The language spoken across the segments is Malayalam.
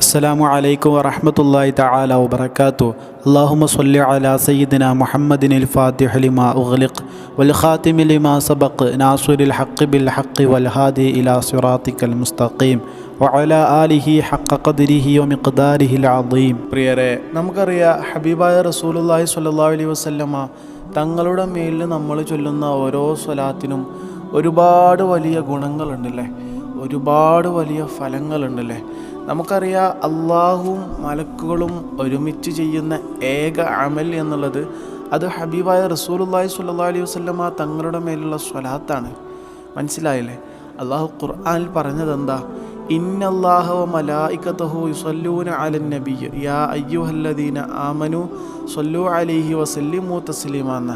അസ്സലാമു അലൈക്കും വറഹമത്തല്ലാഹി തആല വബറകാതു അല്ലാഹുമ്മ സ്വല്ലി അലാ സയ്യിദിന മുഹമ്മദിൻ അൽ ഫാത്തിഹ ലിമാ ഉഗ്ലിഖ് വൽ ഖാതിമി ലിമാ സബഖ് നാസിറുൽ ബിൽ വൽ ഹാദി ഇലാ സിറാത്തിക്കൽ മുസ്തഖീം വഅല ആലിഹി ഹക്ക ഖദ്രിഹി വമിഖ്ദാരിഹി അൽ അദീം. പ്രിയരെ നമുക്കറിയാം ഹബീബായ റസൂലുള്ളാഹി സ്വല്ലല്ലാഹു അലൈഹി വസല്ലമ തങ്ങളുടെ മേലിൽ നമ്മൾ ചൊല്ലുന്ന ഓരോ സ്വലാത്തിനും ഒരുപാട് വലിയ ഗുണങ്ങളുണ്ടല്ലേ? ഒരുപാട് വലിയ ഫലങ്ങളുണ്ടല്ലേ? നമുക്കറിയാം അള്ളാഹുവും മലക്കുകളും ഒരുമിച്ച് ചെയ്യുന്ന ഏക അമൽ എന്നുള്ളത് അത് ഹബീബായ റസൂലുള്ളാഹി സ്വല്ലല്ലാഹു അലൈഹി വസ്ലമ തങ്ങളുടെ മേലുള്ള സ്വലാത്താണ്. മനസ്സിലായില്ലേ? അള്ളാഹു ഖുർആാനിൽ പറഞ്ഞത് എന്താ? മലായിക്കത്തഹു യുസല്ലൂന യാ അയ്യുഹല്ലദീന സല്ലു വസല്ലിമു തസ്ലീമ എന്ന.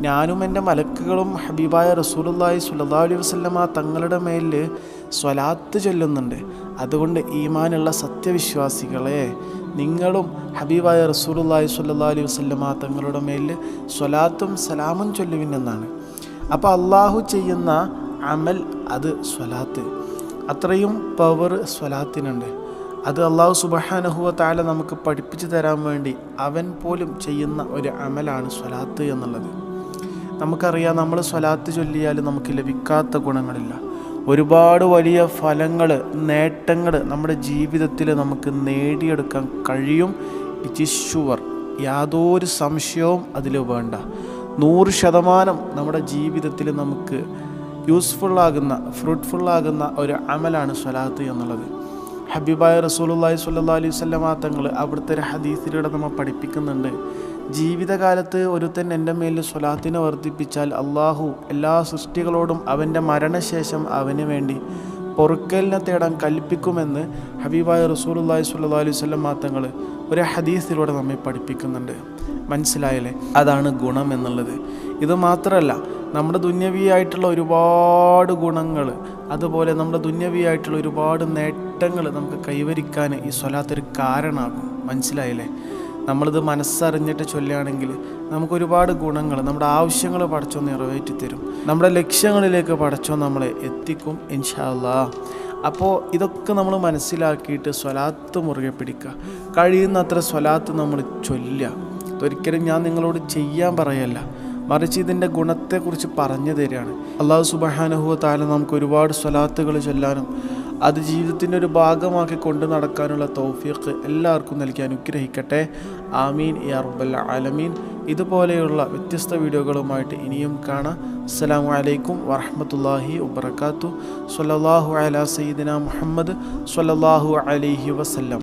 ഞാനും എന്റെ മലക്കുകളും ഹബീബായ റസൂലുള്ളാഹി സുല്ലാ അലൈഹി വസല്ലമ തങ്ങളുടെ മേലിൽ സ്വലാത്ത് ചൊല്ലുന്നുണ്ട്. അതുകൊണ്ട് ഈമാനുള്ള സത്യവിശ്വാസികളെ നിങ്ങളും ഹബീബായ റസൂലുള്ളാഹി സുല്ലാ അലൈഹി വസല്ലമ തങ്ങളുടെ മേലിൽ സ്വലാത്തും സലാമും ചൊല്ലുവിനെന്നാണ്. അപ്പോൾ അള്ളാഹു ചെയ്യുന്ന അമൽ അത് സ്വലാത്ത്. അത്രയും പവർ സ്വലാത്തിനുണ്ട്. അത് അള്ളാഹു സുബഹാനഹുവ താല നമുക്ക് പഠിപ്പിച്ചു തരാൻ വേണ്ടി അവൻ പോലും ചെയ്യുന്ന ഒരു അമലാണ് സ്വലാത്ത് എന്നുള്ളത്. നമുക്കറിയാം നമ്മൾ സ്വലാത്ത് ചൊല്ലിയാൽ നമുക്ക് ലഭിക്കാത്ത ഗുണങ്ങളില്ല. ഒരുപാട് വലിയ ഫലങ്ങൾ നേട്ടങ്ങൾ നമ്മുടെ ജീവിതത്തിൽ നമുക്ക് നേടിയെടുക്കാൻ കഴിയും. ഇറ്റ് ഈസ് ഷുവർ യാതൊരു സംശയവും അതിൽ വേണ്ട. നൂറ് ശതമാനം നമ്മുടെ ജീവിതത്തിൽ നമുക്ക് യൂസ്ഫുള്ളാകുന്ന ഫ്രൂട്ട്ഫുള്ളാകുന്ന ഒരു അമലാണ് സ്വലാത്ത് എന്നുള്ളത്. ഹബീബായ റസൂലുള്ളാഹി സ്വല്ലല്ലാഹി അലൈഹി തങ്ങൾ അവിടുത്തെ ഒരു ഹദീസിലൂടെ നമ്മൾ പഠിപ്പിക്കുന്നുണ്ട്. ജീവിതകാലത്ത് ഒരുത്തൻ എന്റെ മേലിൽ സ്വലാത്തിനെ വർദ്ധിപ്പിച്ചാൽ അള്ളാഹു എല്ലാ സൃഷ്ടികളോടും അവന്റെ മരണശേഷം അവന് വേണ്ടി പൊറുക്കലിനെ തേടാൻ കൽപ്പിക്കുമെന്ന് ഹബീബായ റസൂലുള്ളാഹി സ്വല്ലല്ലാഹി അലൈഹി വസല്ലമ മാത്തങ്ങൾ ഒരു ഹദീസിലൂടെ നമ്മെ പഠിപ്പിക്കുന്നുണ്ട്. മനസ്സിലായല്ലേ? അതാണ് ഗുണം എന്നുള്ളത്. ഇത് മാത്രമല്ല നമ്മുടെ ദുന്യവിയായിട്ടുള്ള ഒരുപാട് ഗുണങ്ങൾ അതുപോലെ നമ്മുടെ ദുന്യവിയായിട്ടുള്ള ഒരുപാട് നേട്ടങ്ങൾ നമുക്ക് കൈവരിക്കാൻ ഈ സ്വലാത്തൊരു കാരണമാകും. മനസ്സിലായില്ലേ? നമ്മളിത് മനസ്സറിഞ്ഞിട്ട് ചൊല്ലുകയാണെങ്കിൽ നമുക്കൊരുപാട് ഗുണങ്ങൾ നമ്മുടെ ആവശ്യങ്ങൾ പടച്ചോ നിറവേറ്റി തരും നമ്മുടെ ലക്ഷ്യങ്ങളിലേക്ക് പടച്ചോ നമ്മളെ എത്തിക്കും ഇൻഷാല്ലാ അപ്പോൾ ഇതൊക്കെ നമ്മൾ മനസ്സിലാക്കിയിട്ട് സ്വലാത്ത് മുറുകെ പിടിക്കുക. കഴിയുന്നത്ര സ്വലാത്ത് നമ്മൾ ചൊല്ലുക. ഒരിക്കലും ഞാൻ നിങ്ങളോട് ചെയ്യാൻ പറയല്ല. മറിച്ച് ഇതിന്റെ ഗുണത്തെക്കുറിച്ച് പറഞ്ഞു തരികയാണ്. അള്ളാഹു സുബഹാനുഹുവ താല നമുക്ക് ഒരുപാട് സ്വലാത്തുകൾ ചൊല്ലാനും അത് ജീവിതത്തിന്റെ ഒരു ഭാഗമാക്കി കൊണ്ടു നടക്കാനുള്ള തൗഫീഖ് എല്ലാവർക്കും നൽകി അനുഗ്രഹിക്കട്ടെ. ആമീൻ യാ ആലമീൻ. ഇതുപോലെയുള്ള വ്യത്യസ്ത വീഡിയോകളുമായിട്ട് ഇനിയും കാണാം. അസ്സലാമു വലൈക്കും വറഹമത്തല്ലാഹി വബർക്കാത്തു സ്വല്ലല്ലാഹു അല സയ്യിദിന മുഹമ്മദ് സ്വല്ലല്ലാഹു അലൈഹി വസല്ലം.